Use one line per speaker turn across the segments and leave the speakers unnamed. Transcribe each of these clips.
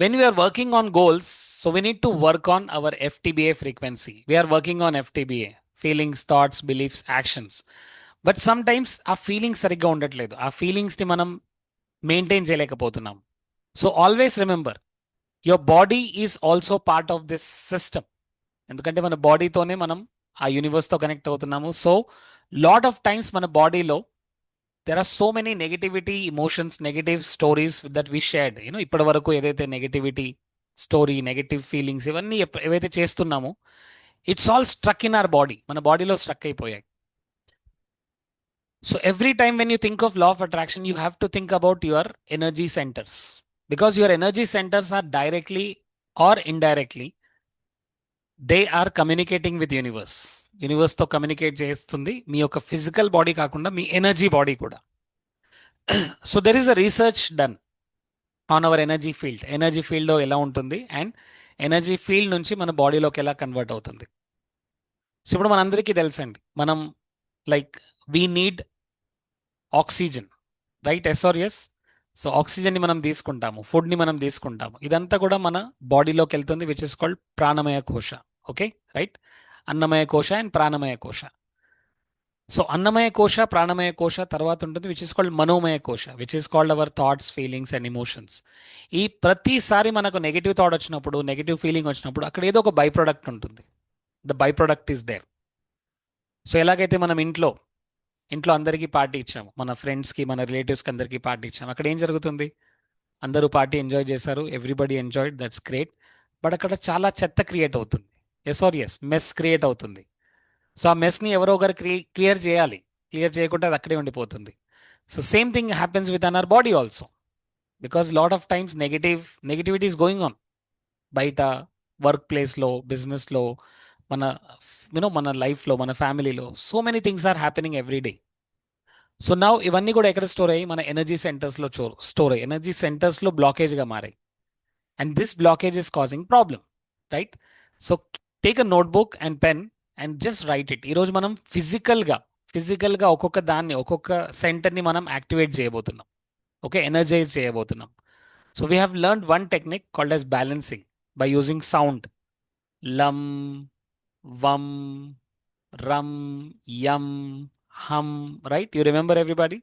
when we are working on goals, so we need to work on our FTBA frequency. We are working on FTBA feelings, thoughts, beliefs, actions. But sometimes ఆ feelings సరిగ్గా ఉండట్లేదు ఆ ఫీలింగ్స్ని మనం maintain చేయలేకపోతున్నాం so always remember your body is also part of this system ఎందుకంటే మన బాడీతోనే మనం ఆ యూనివర్స్తో కనెక్ట్ అవుతున్నాము సో లాట్ ఆఫ్ టైమ్స్ మన బాడీలో there are so many negativity emotions negative stories that we shared you know ఇప్పటి వరకు ఏదైతే నెగటివిటీ స్టోరీ నెగటివ్ ఫీలింగ్స్ ఇవన్నీ ఎప్ప- ఏవైతే చేస్తున్నామో it's all struck in our body మన బాడీలో స్ట్రక్ అయిపోయాయి. So every time when you think of law of attraction you have to think about your energy centres because your energy centres are directly or indirectly they are communicating with universe యూనివర్స్తో communicate చేస్తుంది. మీ యొక్క physical body కాకుండా మీ energy body కూడా. So there is a research done on our energy field energy field ఎలా ఉంటుంది? And energy field నుంచి మన బాడీలోకి ఎలా కన్వర్ట్ అవుతుంది? సో ఇప్పుడు మనందరికీ తెలుసండి. మనం like we need oxygen right yes yes so ఆక్సిజన్ని మనం తీసుకుంటాము. ఫుడ్ని మనం తీసుకుంటాము. ఇదంతా కూడా మన బాడీలోకి వెళ్తుంది which is called pranamaya kosha. Okay right అన్నమయ కోశ అండ్ ప్రాణమయ కోశ. సో అన్నమయ కోశ ప్రాణమయ కోశ తర్వాత ఉంటుంది which is called manomaya kosha which is called our thoughts feelings and emotions ఈ ప్రతిసారి మనకు నెగిటివ్ థాట్ వచ్చినప్పుడు నెగిటివ్ ఫీలింగ్ వచ్చినప్పుడు అక్కడ ఏదో ఒక బై ప్రొడక్ట్ ఉంటుంది. The by product is there so ఎలాగైతే మనం ఇంట్లో ఇంట్లో అందరికీ పార్టీ ఇచ్చాము మన ఫ్రెండ్స్కి మన రిలేటివ్స్కి అందరికీ పార్టీ ఇచ్చాము అక్కడ ఏం జరుగుతుంది? అందరూ పార్టీ ఎంజాయ్ చేశారు everybody enjoyed that's great but అక్కడ చాలా చెత్త క్రియేట్ అవుతుంది. Yes or yes mess create అవుతుంది. సో ఆ మెస్ని ఎవరో ఒకరు క్లియర్ చేయాలి. క్లియర్ చేయకుండా అది అక్కడే ఉండిపోతుంది. So same thing happens with an our body also because lot of times negative negativity is going on బయట వర్క్ ప్లేస్లో బిజినెస్లో మన యూనో మన లైఫ్లో మన ఫ్యామిలీలో so many things are happening every day so నా ఇవన్నీ కూడా ఎక్కడ స్టోర్ అయ్యి మన ఎనర్జీ సెంటర్స్లో చో స్టోర్ అయ్యి ఎనర్జీ సెంటర్స్లో బ్లాకేజ్గా మారాయి. And this blockage is causing problem right so take a notebook and pen and just write it ఈరోజు మనం ఫిజికల్గా ఫిజికల్గా ఒక్కొక్క దాన్ని ఒక్కొక్క సెంటర్ని మనం యాక్టివేట్ చేయబోతున్నాం. ఓకే ఎనర్జైజ్ చేయబోతున్నాం. So we have learn one technique called as balancing by using sound lam vam ram yam ham right you remember everybody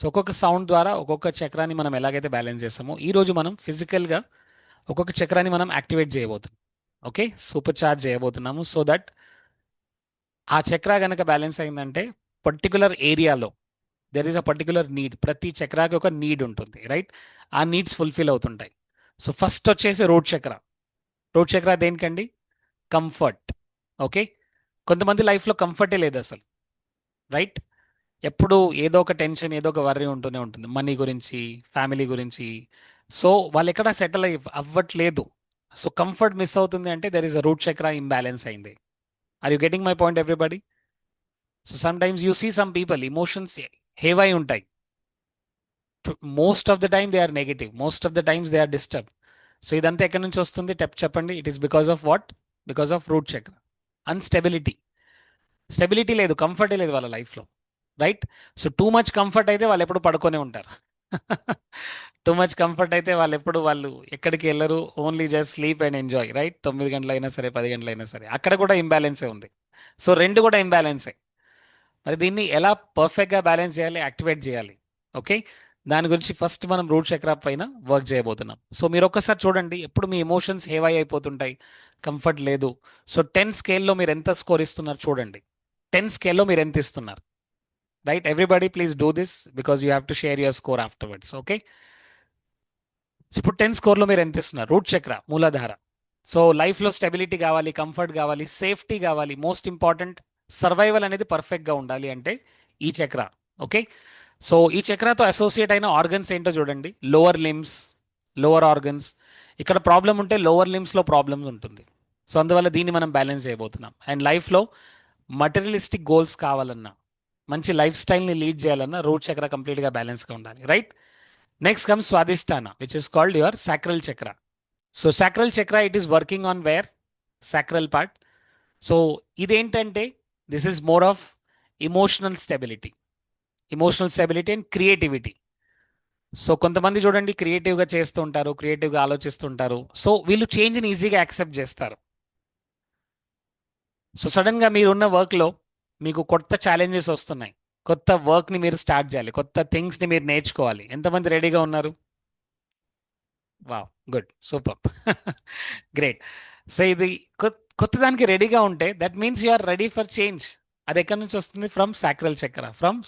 so ఒక్కొక్క సౌండ్ ద్వారా ఒక్కొక్క చక్రాన్ని మనం ఎలాగైతే బ్యాలెన్స్ చేస్తామో ఈరోజు మనం ఫిజికల్గా ఒక్కొక్క చక్రాన్ని మనం యాక్టివేట్ చేయబోతున్నాం. ఓకే సూపర్ చార్జ్ చేయబోతున్నాము. సో దట్ ఆ చక్ర కనుక బ్యాలెన్స్ అయిందంటే పర్టికులర్ ఏరియాలో there is a particular need ప్రతి చక్రాకి ఒక నీడ్ ఉంటుంది రైట్ ఆ నీడ్స్ ఫుల్ఫిల్ అవుతుంటాయి. సో ఫస్ట్ వచ్చేసి రోడ్ చక్ర. రోడ్ చక్ర దేనికండి? కంఫర్ట్ ఓకే కొంతమంది లైఫ్లో కంఫర్టే లేదు అసలు రైట్ ఎప్పుడు ఏదో ఒక టెన్షన్ ఏదో ఒక వర్రీ ఉంటూనే ఉంటుంది. మనీ గురించి ఫ్యామిలీ గురించి. సో వాళ్ళు ఎక్కడ సెటిల్ అయ్యి అవ్వట్లేదు. సో కంఫర్ట్ మిస్ అవుతుంది అంటే there is a root chakra imbalance అయింది. Are you getting my point everybody so sometimes you see some people emotions heavy ఉంటాయి most of the time they are negative most of the times they are disturb so ఇదంతా ఎక్కడి నుంచి వస్తుంది? టెప్ చెప్పండి. It is because of what because of root chakra unstability stability లేదు కంఫర్టే లేదు వాళ్ళ లైఫ్లో right so too much comfort అయితే వాళ్ళు ఎప్పుడు పడుకొనే ఉంటారు. టూ మచ్ కంఫర్ట్ అయితే వాళ్ళు ఎప్పుడు వాళ్ళు ఎక్కడికి వెళ్ళరు. Only just sleep and enjoy right తొమ్మిది గంటలైనా సరే పది గంటలైనా సరే. అక్కడ కూడా ఇంబ్యాలెన్సే ఉంది. సో రెండు కూడా ఇంబ్యాలెన్సే మరి దీన్ని ఎలా పర్ఫెక్ట్గా బ్యాలెన్స్ చేయాలి? యాక్టివేట్ చేయాలి. ఓకే దాని గురించి ఫస్ట్ మనం రూట్ చక్ర పైన వర్క్ చేయబోతున్నాం. సో మీరు ఒక్కసారి చూడండి. ఎప్పుడు మీ ఎమోషన్స్ హేవై అయిపోతుంటాయి. కంఫర్ట్ లేదు. సో టెన్ స్కేల్లో మీరు ఎంత స్కోర్ ఇస్తున్నారు చూడండి. టెన్ స్కేల్లో మీరు ఎంత ఇస్తున్నారు? Right everybody please do this because you have to share your score afterwards okay ఇప్పుడు టెన్ స్కోర్లో మీరు ఎంత ఇస్తున్నారు? రూట్ చక్ర మూలాధార సో లైఫ్లో స్టెబిలిటీ కావాలి కంఫర్ట్ కావాలి సేఫ్టీ కావాలి మోస్ట్ ఇంపార్టెంట్ సర్వైవల్ అనేది పర్ఫెక్ట్గా ఉండాలి అంటే ఈ చక్ర ఓకే సో ఈ చక్రతో అసోసియేట్ అయిన ఆర్గన్స్ ఏంటో చూడండి. లోవర్ లిమ్స్ లోవర్ ఆర్గన్స్ ఇక్కడ ప్రాబ్లం ఉంటే లోవర్ లిమ్స్లో ప్రాబ్లమ్స్ ఉంటుంది. సో అందువల్ల దీన్ని మనం బ్యాలెన్స్ చేయబోతున్నాం. అండ్ లైఫ్లో మటీరియలిస్టిక్ గోల్స్ కావాలన్నా మంచి లైఫ్ స్టైల్ని లీడ్ చేయాలన్నా రూట్ చక్ర కంప్లీట్గా బ్యాలెన్స్గా ఉండాలి. Right? Next comes Swadhisthana which is called your sacral chakra so sacral chakra it is working on where sacral part so ఇదేంటంటే this is more of emotional stability emotional stability and creativity so కొంతమంది చూడండి క్రియేటివ్గా చేస్తూ ఉంటారు క్రియేటివ్గా ఆలోచిస్తుంటారు. So వీళ్ళు చేంజ్ని ఈజీగా accept చేస్తారు. సో సడన్గా మీరున్న వర్క్లో మీకు కొత్త ఛాలెంజెస్ వస్తున్నాయి. కొత్త వర్క్ని మీరు స్టార్ట్ చేయాలి. కొత్త థింగ్స్ని మీరు నేర్చుకోవాలి. ఎంతమంది రెడీగా ఉన్నారు? Wow good super great so ఇది కొత్త దానికి రెడీగా ఉంటే that means you are ready for change అది ఎక్కడి నుంచి వస్తుంది? From sacral chakra from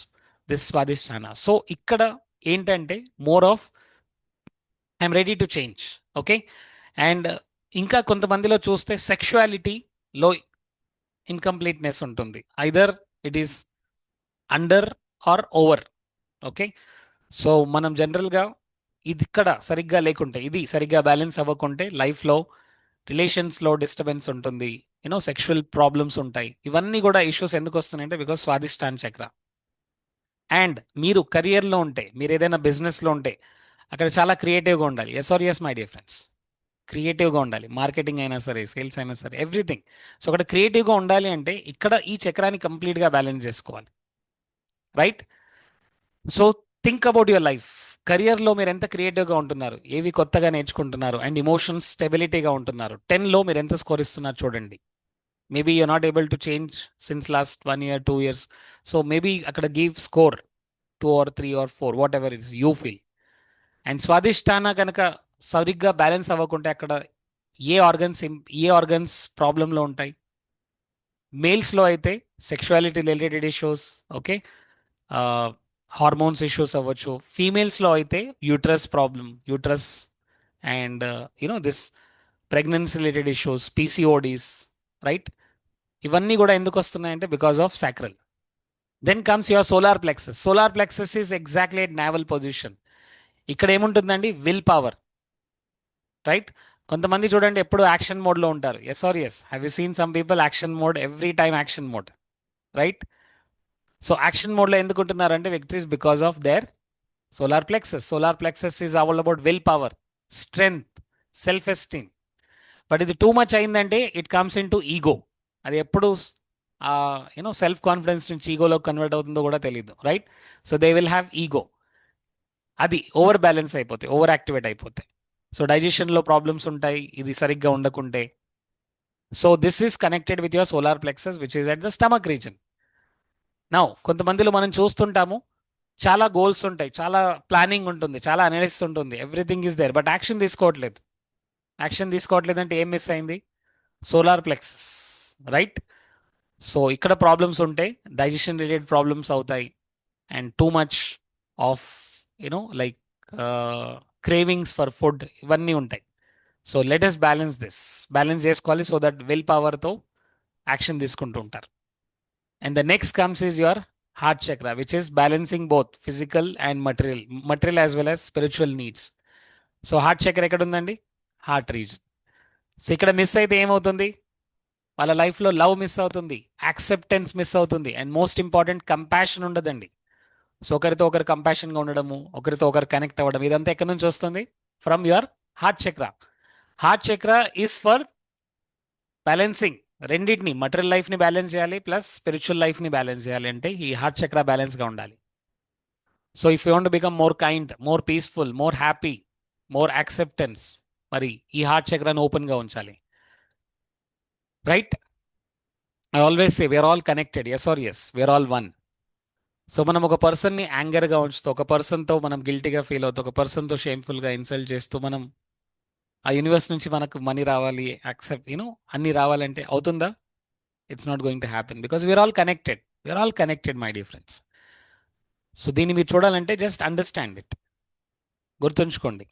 this Swadhisthana so ఇక్కడ ఏంటంటే more of I'm ready to change okay and ఇంకా కొంతమందిలో చూస్తే సెక్షువాలిటీలో ఇన్కంప్లీట్నెస్ ఉంటుంది. Either it is under or over okay so మనం జనరల్గా ఇది ఇక్కడ సరిగ్గా లేకుంటే ఇది సరిగ్గా బ్యాలెన్స్ అవ్వకుంటే లైఫ్లో రిలేషన్స్లో డిస్టర్బెన్స్ ఉంటుంది. యూనో సెక్షువల్ ప్రాబ్లమ్స్ ఉంటాయి. ఇవన్నీ కూడా ఇష్యూస్ ఎందుకు వస్తున్నాయంటే బికాస్ స్వాదిష్టాన్ చక్ర అండ్ మీరు కెరియర్లో ఉంటే మీరు ఏదైనా బిజినెస్లో ఉంటే అక్కడ చాలా క్రియేటివ్గా ఉండాలి. Yes or yes my dear friends క్రియేటివ్గా ఉండాలి. మార్కెటింగ్ అయినా సరే సేల్స్ అయినా సరే ఎవ్రీథింగ్. సో అక్కడ క్రియేటివ్గా ఉండాలి అంటే ఇక్కడ ఈ చక్రాన్ని కంప్లీట్గా బ్యాలెన్స్ చేసుకోవాలి. Right? So think about your life. కెరియర్లో మీరు ఎంత క్రియేటివ్గా ఉంటున్నారు? ఏవి కొత్తగా నేర్చుకుంటున్నారు? అండ్ ఇమోషన్స్ స్టెబిలిటీగా ఉంటున్నారు. టెన్లో మీరు ఎంత స్కోర్ ఇస్తున్నారు చూడండి. Maybe you not able to change since last one year two years. So maybe అక్కడ give score. Two or three or four whatever it's you feel. And Swadhisthana కనుక సరిగ్గా బ్యాలెన్స్ అవ్వకుంటే అక్కడ ఏ ఆర్గన్స్ ఏ ఆర్గన్స్ ప్రాబ్లంలో ఉంటాయి? మేల్స్లో అయితే sexuality related issues okay? Hormones issues అవ్వచ్చు. ఫీమేల్స్లో అయితే uterus problem uterus and you know this pregnancy related issues PCODs right? ఇవన్నీ కూడా ఎందుకు వస్తున్నాయంటే because of sacral. Then comes your solar plexus. Solar plexus is exactly at navel position. ఇక్కడ ఏముంటుందండి? Will power. Right కొంతమంది చూడండి ఎప్పుడు యాక్షన్ మోడ్లో ఉంటారు. Yes or yes have you seen some people action mode every time action mode right so action మోడ్లో ఎందుకు ఉంటున్నారంటే victories because of their solar plexus solar plexus is all about will power strength self esteem but ఇది too much అయిందంటే it comes into ego అది ఎప్పుడు you know self confidence నుంచి ఈగోలో convert అవుతుందో కూడా తెలియదు right so they will have ego అది over balance అయిపోతాయి ఓవర్ యాక్టివేట్ అయిపోతాయి. సో డైజెషన్లో ప్రాబ్లమ్స్ ఉంటాయి. ఇది సరిగ్గా ఉండకుంటే. So this is connected with your solar plexus which is at the stomach region now కొంతమందిలో మనం చూస్తుంటాము చాలా గోల్స్ ఉంటాయి చాలా ప్లానింగ్ ఉంటుంది చాలా అనలిస్ట్ ఉంటుంది everything is there but action తీసుకోవట్లేదు. యాక్షన్ తీసుకోవట్లేదు అంటే ఏం మిస్ అయింది? సోలార్ ప్లెక్సెస్ రైట్ సో ఇక్కడ ప్రాబ్లమ్స్ ఉంటాయి డైజెషన్ రిలేటెడ్ ప్రాబ్లమ్స్ అవుతాయి. And too much of you know like cravings for food ఇవన్నీ ఉంటాయి. So latest balance this balance చేసుకోవాలి సో దట్ విల్ పవర్తో యాక్షన్ తీసుకుంటూ ఉంటారు. And the next comes is your heart chakra which is balancing both physical and material material as well as spiritual needs so heart chakra ఎక్కడ ఉందండి? Heart region so ఇక్కడ miss అయితే ఏమవుతుంది? వాళ్ళ లైఫ్లో లవ్ మిస్ అవుతుంది యాక్సెప్టెన్స్ మిస్ అవుతుంది. And most important compassion ఉండదండి. సో ఒకరితో ఒకరు కంపాషన్గా ఉండడము ఒకరితో ఒకరు కనెక్ట్ అవ్వడం ఇదంతా ఎక్కడి నుంచి వస్తుంది? From your heart chakra heart chakra is for balancing రెండింటిని మటీరియల్ లైఫ్ని బ్యాలెన్స్ చేయాలి ప్లస్ స్పిరిచువల్ లైఫ్ని బ్యాలెన్స్ చేయాలి అంటే ఈ హార్ట్ చక్ర బ్యాలెన్స్గా ఉండాలి. So if you want become more kind more peaceful more happy more acceptance మరి ఈ హార్ట్ చక్రాన్ని ఓపెన్గా ఉంచాలి. Right I always say we're all connected yes or yes we're all one so మనం ఒక పర్సన్ని యాంగర్గా ఉంచుతూ ఒక పర్సన్తో మనం గిల్టీగా ఫీల్ అవుతూ ఒక పర్సన్తో షేమ్ఫుల్గా ఇన్సల్ట్ చేస్తూ మనం ఆ యూనివర్స్ నుంచి మనకు మనీ రావాలి యాక్సెప్ట్ యూనో అన్ని రావాలంటే అవుతుందా? It's not going to happen because we're all connected we're all connected my difference so దీన్ని మీరు చూడాలంటే జస్ట్ అండర్స్టాండ్ ఇట్ గుర్తుంచుకోండి.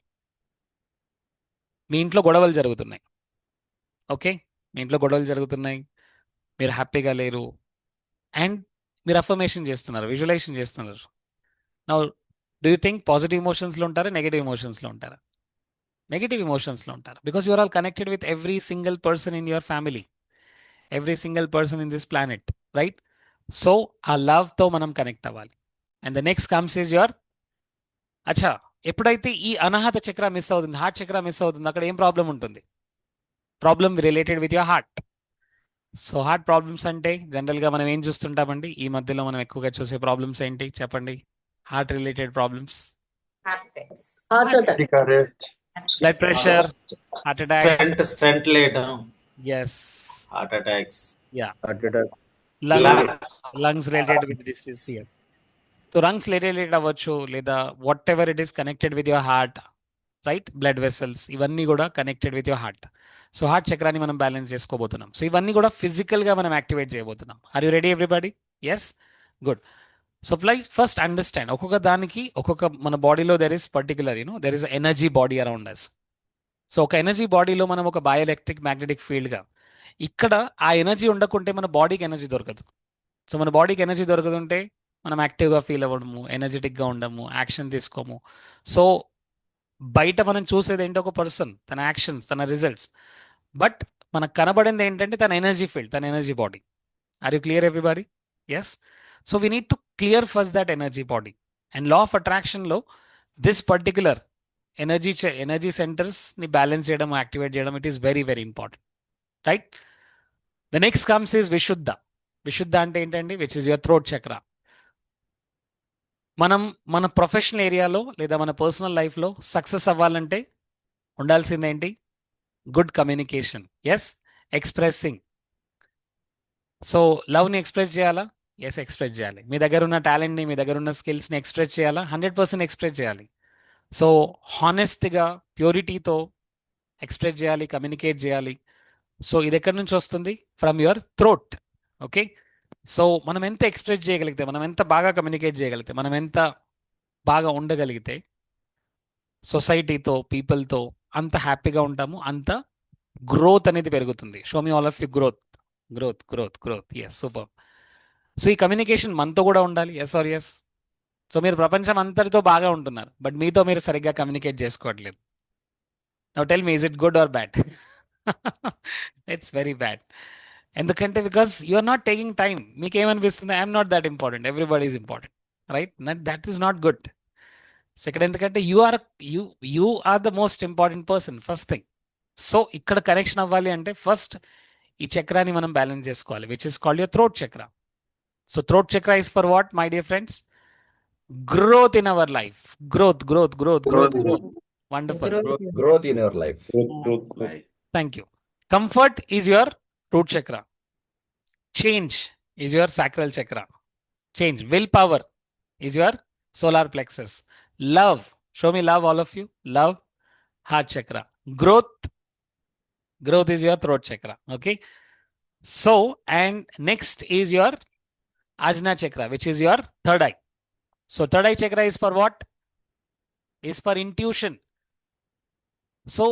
మీ ఇంట్లో గొడవలు జరుగుతున్నాయి. ఓకే మీ ఇంట్లో గొడవలు జరుగుతున్నాయి. మీరు హ్యాపీగా లేరు. అండ్ మీరు అఫర్మేషన్ చేస్తున్నారు విజువలైజేషన్ చేస్తున్నారు. నా డూ యూ థింక్ పాజిటివ్ ఇమోషన్స్లో ఉంటారా నెగిటివ్ ఇమోషన్స్లో ఉంటారా? నెగిటివ్ ఇమోషన్స్లో ఉంటారు. Because you're all connected with every single person in your family every single person in this planet right so ఆ లవ్తో మనం కనెక్ట్ అవ్వాలి. And the next comes is your అచ్చా ఎప్పుడైతే ఈ అనాహత చక్ర మిస్ అవుతుంది హార్ట్ చక్ర మిస్ అవుతుంది అక్కడ ఏం ప్రాబ్లం ఉంటుంది? Problem related with your heart so heart problems అంటే జనరల్గా మనం ఏం చూస్తుంటామండి? ఈ మధ్యలో మనం ఎక్కువగా చూసే ప్రాబ్లమ్స్ ఏంటి? చెప్పండి. Heart related problems.
heart attacks.
Heart attack.
Cardiac arrest,
blood pressure, heart attacks.
stent, stent later,
Yes.
heart attacks,
heart attack
lungs.
Related with disease. Yes. So lungs related అవ్వచ్చు లేదా whatever it is connected with your heart right blood vessels ఇవన్నీ కూడా connected with your heart so heart చక్రాన్ని మనం balance చేసుకోబోతున్నాం. So ఇవన్నీ కూడా ఫిజికల్గా మనం యాక్టివేట్ చేయబోతున్నాం. Are you ready everybody yes good so ply first understand ఒక్కొక్క దానికి ఒక్కొక్క మన బాడీలో there is particular you know there is energy body around us so ఒక ఎనర్జీ బాడీలో మనం ఒక బయోఎలక్ట్రిక్ మ్యాగ్నెటిక్ ఫీల్డ్గా ఇక్కడ ఆ ఎనర్జీ ఉండకుంటే మన బాడీకి ఎనర్జీ దొరకదు. సో మన బాడీకి ఎనర్జీ దొరకదుంటే మనం యాక్టివ్గా ఫీల్ అవ్వడము ఎనర్జెటిక్గా ఉండము యాక్షన్ తీసుకోము. సో బయట మనం చూసేది ఏంటో? ఒక పర్సన్ తన యాక్షన్స్ తన రిజల్ట్స్ బట్ మనకు కనబడింది ఏంటంటే తన ఎనర్జీ ఫీల్డ్ తన energy body. Are you clear everybody yes so we need to clear first that energy body and law of అట్రాక్షన్లో this particular energy energy సెంటర్స్ని బ్యాలెన్స్ చేయడం యాక్టివేట్ చేయడం it is very very important right the next comes is Vishuddha Vishuddha అంటే ఏంటండి? Which is your throat chakra మనం మన professional ఏరియాలో లేదా మన పర్సనల్ లైఫ్లో సక్సెస్ అవ్వాలంటే ఉండాల్సిందేంటి good communication yes expressing so లవ్ని ఎక్స్ప్రెస్ చేయాలా? ఎస్ ఎక్స్ప్రెస్ చేయాలి. మీ దగ్గర ఉన్న టాలెంట్ని మీ దగ్గర ఉన్న స్కిల్స్ని ఎక్స్ప్రెస్ చేయాలా? హండ్రెడ్ పర్సెంట్ ఎక్స్ప్రెస్ చేయాలి. సో హానెస్ట్గా ప్యూరిటీతో ఎక్స్ప్రెస్ చేయాలి కమ్యూనికేట్ చేయాలి. సో ఇది ఎక్కడి నుంచి వస్తుంది? From your throat okay so మనం ఎంత ఎక్స్ప్రెస్ చేయగలిగితే మనం ఎంత బాగా కమ్యూనికేట్ చేయగలిగితే మనం ఎంత బాగా ఉండగలిగితే సొసైటీతో పీపుల్తో అంత హ్యాపీగా ఉంటాము అంత గ్రోత్ అనేది పెరుగుతుంది. Show me all of you growth growth growth growth yes super so ఈ కమ్యూనికేషన్ మనతో కూడా ఉండాలి. ఎస్ ఆర్ ఎస్ సో మీరు ప్రపంచం అంతటితో బాగా ఉంటున్నారు బట్ మీతో మీరు సరిగ్గా కమ్యూనికేట్ చేసుకోవట్లేదు. Now tell me is it good or bad it's very bad ఎందుకంటే because you are not taking time మీకు ఏమనిపిస్తుంది I'm not that important everybody is important right that is not good ఇక్కడ ఎందుకంటే you are you you are the most important person first thing so ఇక్కడ connection అవ్వాలి అంటే first ఈ చక్రాన్ని మనం బ్యాలెన్స్ చేసుకోవాలి which is called your throat chakra so throat chakra is for what my dear friends growth in our life growth growth growth growth growth wonderful
growth in your life
Thank you. Comfort is your root chakra. Change is your sacral chakra. Change. Willpower is your solar plexus. Love show me love all of you love heart chakra growth growth is your throat chakra okay so and next is your ajna chakra which is your third eye so third eye chakra is for what is for intuition so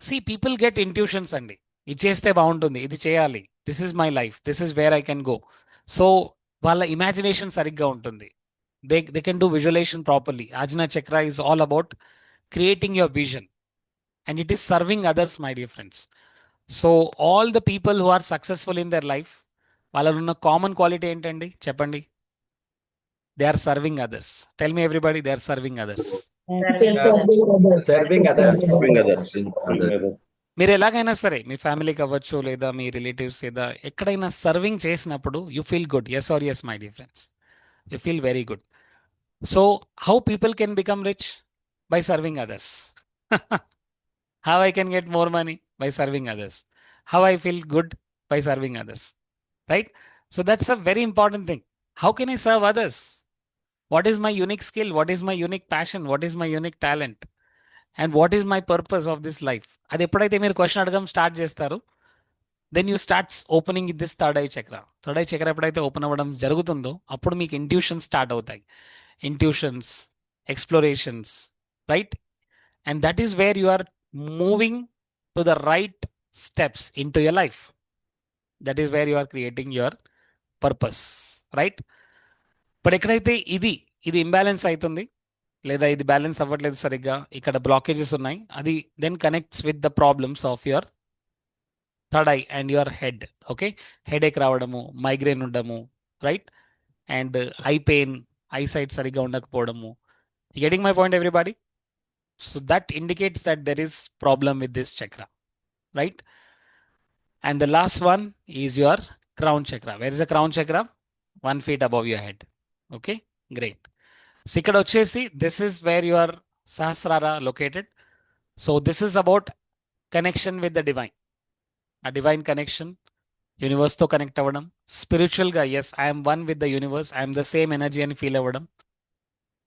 see people get intuitions అండి ఇది చేస్తే బాగుంటుంది ఇది చేయాలి this is my life this is where I can go so వాళ్ళ imagination సరిగ్గా ఉంటుంది they they can do visualization properly ajna chakra is all about creating your vision and it is serving others my dear friends so all the people who are successful in their life వాళ్ళలో ఉన్న common quality ఏంటండి? చెప్పండి. They are serving others tell me everybody they are serving others
serving others
మీరు ఎలాగైనా సరే మీ ఫ్యామిలీకి అవ్వచ్చు లేదా మీ రిలేటివ్స్ లేదా ఎక్కడైనా సర్వింగ్ చేసినప్పుడు you feel good yes or yes my dear friends you feel very good so how people can become rich by serving others how I can get more money by serving others how I feel good by serving others right so that's a very important thing how can I serve others what is my unique skill what is my unique passion what is my unique talent and what is my purpose of this life అది ఎప్పుడైతే మీరు question అడగడం start చేస్తారు then you starts opening this third eye chakra third eye chakra ఎప్పుడైతే open అవ్వడం జరుగుతుందో అప్పుడు మీకు ఇంట్యూషన్స్ స్టార్ట్ అవుతాయి. Intuitions explorations right and that is where you are moving to the right steps into your life that is where you are creating your purpose right but ఎక్కడైతే ఇది ఇది imbalance అవుతుంది లేదా ఇది బ్యాలెన్స్ అవ్వట్లేదు సరిగ్గా ఇక్కడ బ్లాకేజెస్ ఉన్నాయి అది then connects with the problems of your third eye and your head okay headache రావడము మైగ్రేన్ ఉండడము right and eye pain eye sight సరిగ్గా ఉండకపోవడము. Getting my point everybody so that indicates that there is problem with this chakra right and the last one is your crown chakra where is the crown chakra one feet above your head okay great so ఇక్కడ వచ్చేసి this is where your Sahasrara located. So this is about connection with the divine. ఆ divine connection యూనివర్స్తో connect అవ్వడం. స్పిరిచువల్గా yes I'm one with the universe I'm the same energy అని feel అవ్వడం.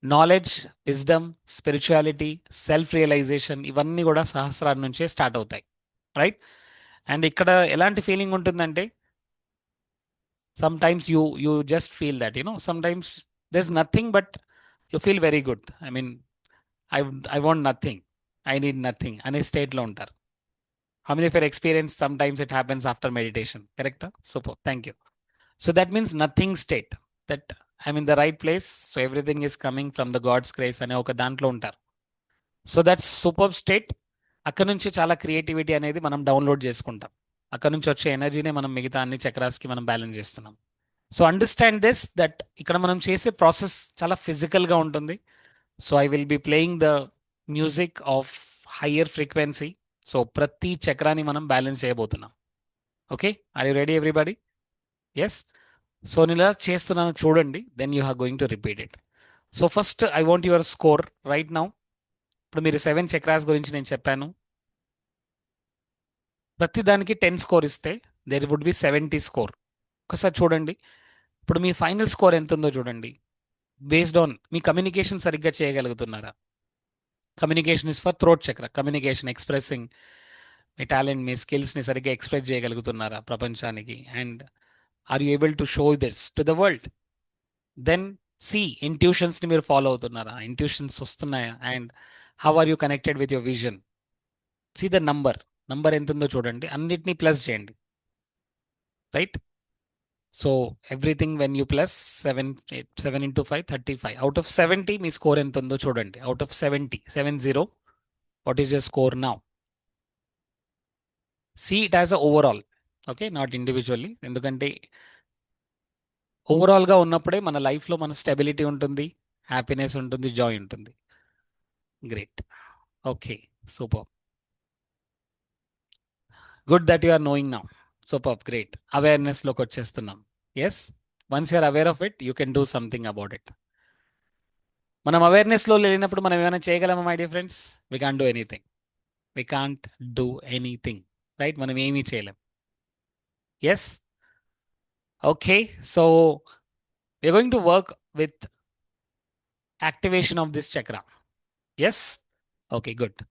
Knowledge wisdom spirituality self realization ఇవన్నీ కూడా సహస్రాల నుంచే start అవుతాయి. రైట్ అండ్ ఇక్కడ ఎలాంటి ఫీలింగ్ ఉంటుందంటే sometimes you you just feel that you know sometimes this nothing but you feel very good I mean I I want nothing I need nothing అనే స్టేట్లో ఉంటారు. How many of your experience sometimes it happens after meditation correct super thank you so that means nothing state that i'm in the right place so everything is coming from the god's grace అనే ఒక దాంట్లో ఉంటారు so that's super state అక్కడ నుంచి చాలా creativity అనేది మనం download చేసుకుంటాం అక్కడ నుంచి వచ్చే ఎనర్జీనే మనం మిగతా అన్ని చక్రాస్కి మనం బ్యాలెన్స్ చేస్తున్నాం సో అండర్స్టాండ్ దిస్ దట్ ఇక్కడ మనం చేసే ప్రాసెస్ చాలా ఫిజికల్గా ఉంటుంది so I will be playing the music of higher frequency so ప్రతి చక్రాన్ని మనం బ్యాలెన్స్ చేయబోతున్నాం. Okay are you ready everybody yes so నేను ఇలా చేస్తున్నాను చూడండి then you are going to repeat it so first I want your score right now ఇప్పుడు మీరు సెవెన్ చక్రాస్ గురించి నేను చెప్పాను. ప్రతి దానికి టెన్ స్కోర్ ఇస్తే there would be seventy score ఒకసారి చూడండి. ఇప్పుడు మీ ఫైనల్ స్కోర్ ఎంత ఉందో చూడండి. బేస్డ్ ఆన్ మీ కమ్యూనికేషన్ సరిగ్గా చేయగలుగుతున్నారా? Communication is for throat chakra communication expressing me talent మీ స్కిల్స్ని సరిగ్గా ఎక్స్ప్రెస్ చేయగలుగుతున్నారా ప్రపంచానికి? And are you able to show this to the world then see ఇంట్యూషన్స్ని మీరు ఫాలో అవుతున్నారా? ఇంట్యూషన్స్ వస్తున్నాయా? And how are you connected with your vision see the number number ఎంత ఉందో చూడండి. అన్నిటినీ ప్లస్ చేయండి. Right so everything when you plus seven seven into five thirty five out of seventy me score ఎంత ఉందో చూడండి. Out of seventy seven zero what is your score now see it as a overall okay not individually ఎందుకంటే ఓవరాల్గా ఉన్నప్పుడే మన లైఫ్లో మన stability ఉంటుంది హ్యాపీనెస్ ఉంటుంది జాయ్ ఉంటుంది. Great okay super good that you are knowing now super great. అవేర్నెస్లోకి వచ్చేస్తున్నాం. Yes once you're aware of it you can do something about it మనం అవేర్నెస్లో లేనప్పుడు మనం ఏమైనా చేయగలమా my dear friends we can do anything we can't do anything right మనం ఏమీ చేయలేం. Yes okay so we going to work with activation of this chakra yes okay good